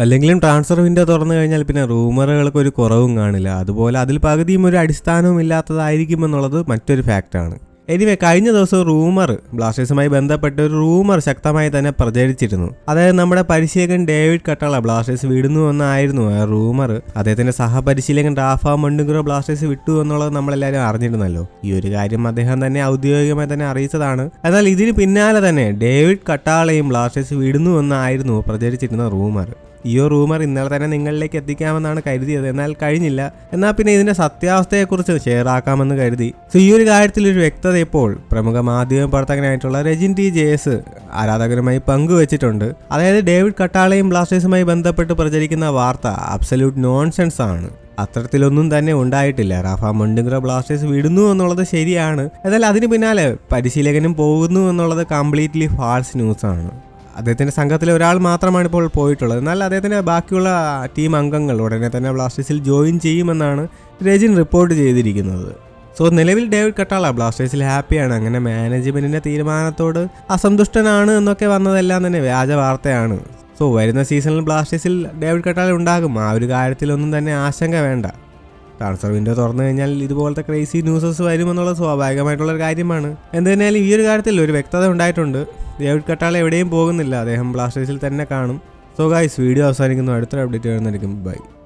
അല്ലെങ്കിലും transfer window തുറന്നു കഴിഞ്ഞാൽ പിന്നെ റൂമറുകൾക്ക് ഒരു കുറവും കാണില്ല. അതുപോലെ അതിൽ പകുതിയും ഒരു അടിസ്ഥാനവും ഇല്ലാത്തതായിരിക്കും എന്നുള്ളത് മറ്റൊരു ഫാക്റ്റാണ് എനിവേ കഴിഞ്ഞ ദിവസം റൂമർ ബ്ലാസ്റ്റേഴ്സുമായി ബന്ധപ്പെട്ട ഒരു റൂമർ ശക്തമായി തന്നെ പ്രചരിച്ചിരുന്നു. അതായത് നമ്മുടെ പരിശീലകൻ ഡേവിഡ് കട്ടാള ബ്ലാസ്റ്റേഴ്സ് വിടുന്നു എന്നായിരുന്നു ആ റൂമർ അദ്ദേഹത്തിന്റെ സഹപരിശീലകൻ റാഫ മണ്ടുങ്കുറോ ബ്ലാസ്റ്റേഴ്സ് വിട്ടു എന്നുള്ളത് നമ്മളെല്ലാവരും അറിഞ്ഞിരുന്നല്ലോ. ഈ ഒരു കാര്യം അദ്ദേഹം തന്നെ ഔദ്യോഗികമായി തന്നെ അറിയിച്ചതാണ്. എന്നാൽ ഇതിന് പിന്നാലെ തന്നെ ഡേവിഡ് കട്ടാളയും ബ്ലാസ്റ്റേഴ്സ് വിടുന്നു എന്നായിരുന്നു പ്രചരിച്ചിരുന്ന റൂമർ ഈ റൂമർ ഇന്നലെ തന്നെ നിങ്ങളിലേക്ക് എത്തിക്കാമെന്നാണ് കരുതിയത്. എന്നാൽ കഴിഞ്ഞില്ല. എന്നാൽ പിന്നെ ഇതിന്റെ സത്യാവസ്ഥയെക്കുറിച്ച് ഷെയർ ആക്കാമെന്ന് കരുതി. സോ ഈ ഒരു കാര്യത്തിൽ ഒരു വ്യക്തത ഇപ്പോൾ പ്രമുഖ മാധ്യമ പ്രവർത്തകനായിട്ടുള്ള രജിൻ ടി ജേസ് ആരാധകരുമായി പങ്കുവച്ചിട്ടുണ്ട്. അതായത് ഡേവിഡ് കട്ടാളയും ബ്ലാസ്റ്റേഴ്സുമായി ബന്ധപ്പെട്ട് പ്രചരിക്കുന്ന വാർത്ത അബ്സല്യൂട്ട് നോൺസെൻസ് ആണ്. അത്തരത്തിലൊന്നും തന്നെ ഉണ്ടായിട്ടില്ല. റാഫ മൊണ്ടിങ്കുറ ബ്ലാസ്റ്റേഴ്സ് വിടുന്നു എന്നുള്ളത് ശരിയാണ്. എന്നാൽ അതിന് പിന്നാലെ പരിശീലകനും പോകുന്നു എന്നുള്ളത് കംപ്ലീറ്റ്ലി ഫാൾസ് ന്യൂസ് ആണ് അദ്ദേഹത്തിന്റെ സംഘത്തിലെ ഒരാൾ മാത്രമാണ് ഇപ്പോൾ പോയിട്ടുള്ളത്. എന്നാൽ അദ്ദേഹത്തിന്റെ ബാക്കിയുള്ള ടീം അംഗങ്ങൾ ഉടനെ തന്നെ ബ്ലാസ്റ്റേഴ്സിൽ ജോയിൻ ചെയ്യുമെന്നാണ് രജിൻ റിപ്പോർട്ട് ചെയ്തിരിക്കുന്നത്. സോ നിലവിൽ ഡേവിഡ് കട്ടാള ബ്ലാസ്റ്റേഴ്സിൽ ഹാപ്പിയാണ്. അങ്ങനെ മാനേജ്മെന്റിന്റെ തീരുമാനത്തോട് അസന്തുഷ്ടനാണ് എന്നൊക്കെ വന്നതെല്ലാം തന്നെ വ്യാജ വാർത്തയാണ്. സോ വരുന്ന സീസണിൽ ബ്ലാസ്റ്റേഴ്സിൽ ഡേവിഡ് കട്ടാള ഉണ്ടാകും. ആ ഒരു കാര്യത്തിലൊന്നും തന്നെ ആശങ്ക വേണ്ട. ട്രാൻസ്ഫർ വിൻഡോ തുറന്നു കഴിഞ്ഞാൽ ഇതുപോലത്തെ ക്രേസി ന്യൂസസ് വരുമെന്നുള്ള സ്വാഭാവികമായിട്ടുള്ള ഒരു കാര്യമാണ്. എന്തായാലും ഈ ഒരു കാര്യത്തിൽ ഒരു വ്യക്തത ഉണ്ടായിട്ടുണ്ട്. ഡേവിഡ് കട്ടാള എവിടെയും പോകുന്നില്ല. അദ്ദേഹം ബ്ലാസ്റ്റേഴ്സിൽ തന്നെ കാണും. സോ ഗായ്സ് വീഡിയോ അവസാനിക്കുന്നു. അടുത്ത അപ്ഡേറ്റ് വരുന്നതായിരിക്കും. ബൈ